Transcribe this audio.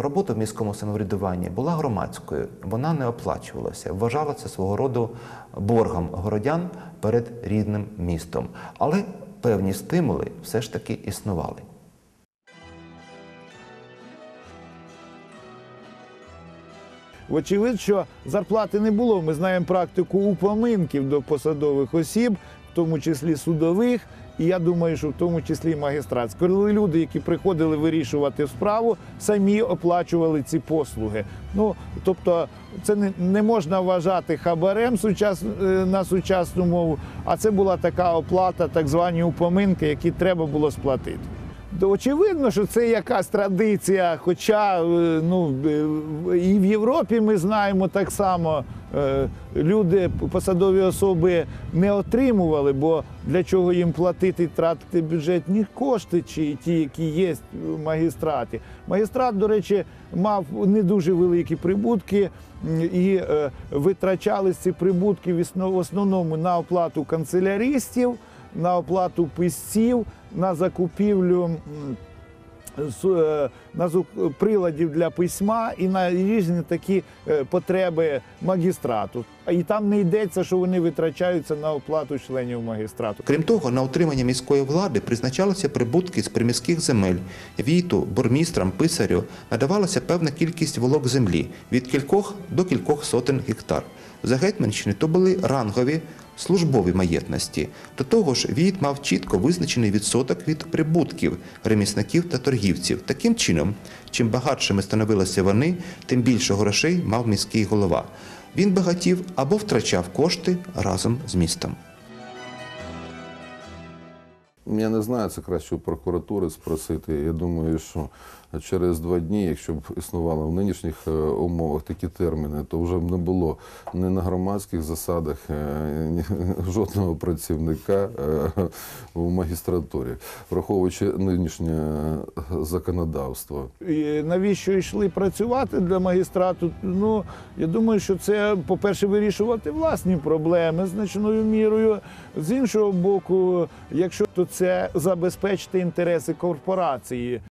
Робота в міському самоврядуванні була громадською, вона не оплачувалася, вважалася свого роду боргом городян перед рідним містом. Але певні стимули все ж таки існували. Вочевидь, що зарплати не було. Ми знаємо практику упоминків до посадових осіб, в тому числі судових, і я думаю, що в тому числі і магістрат. Коли люди, які приходили вирішувати справу, самі оплачували ці послуги. Ну тобто, це не, не можна вважати хабарем сучас, е, на сучасну мову, а це була така оплата, так звані упоминки, які треба було сплатити. Очевидно, що це якась традиція, хоча е, ну, е, і в Європі ми знаємо так само, е, люди, посадові особи не отримували, бо для чого їм платити, тратити бюджетні кошти, чи ті, які є в магістраті. Магістрат, до речі, мав не дуже великі прибутки і витрачались ці прибутки в основному на оплату канцелярістів, на оплату писців, на закупівлю е, на приладів для письма і на різні такі е, потреби магістрату. І там не йдеться, що вони витрачаються на оплату членів магістрату. Крім того, на утримання міської влади призначалися прибутки з приміських земель. Війту, бурмістрам, писарю надавалася певна кількість волок землі від кількох до кількох сотень гектар. За Гетьманщини то були рангові службові маєтності. До того ж, Війт мав чітко визначений відсоток від прибутків ремісників та торгівців. Таким чином, чим багатшими становилися вони, тим більше грошей мав міський голова. Він багатів або втрачав кошти разом з містом. Я не знаю, це краще у прокуратури спросити. Я думаю, що через два дні, якщо б існували в нинішніх е, умовах такі терміни, то вже б не було ні на громадських засадах е, ні жодного працівника е, в магістратурі, враховуючи нинішнє законодавство. І навіщо йшли працювати для магістрату? Ну я думаю, що це, по-перше, вирішувати власні проблеми значною мірою. З іншого боку, якщо то це забезпечити інтереси корпорації.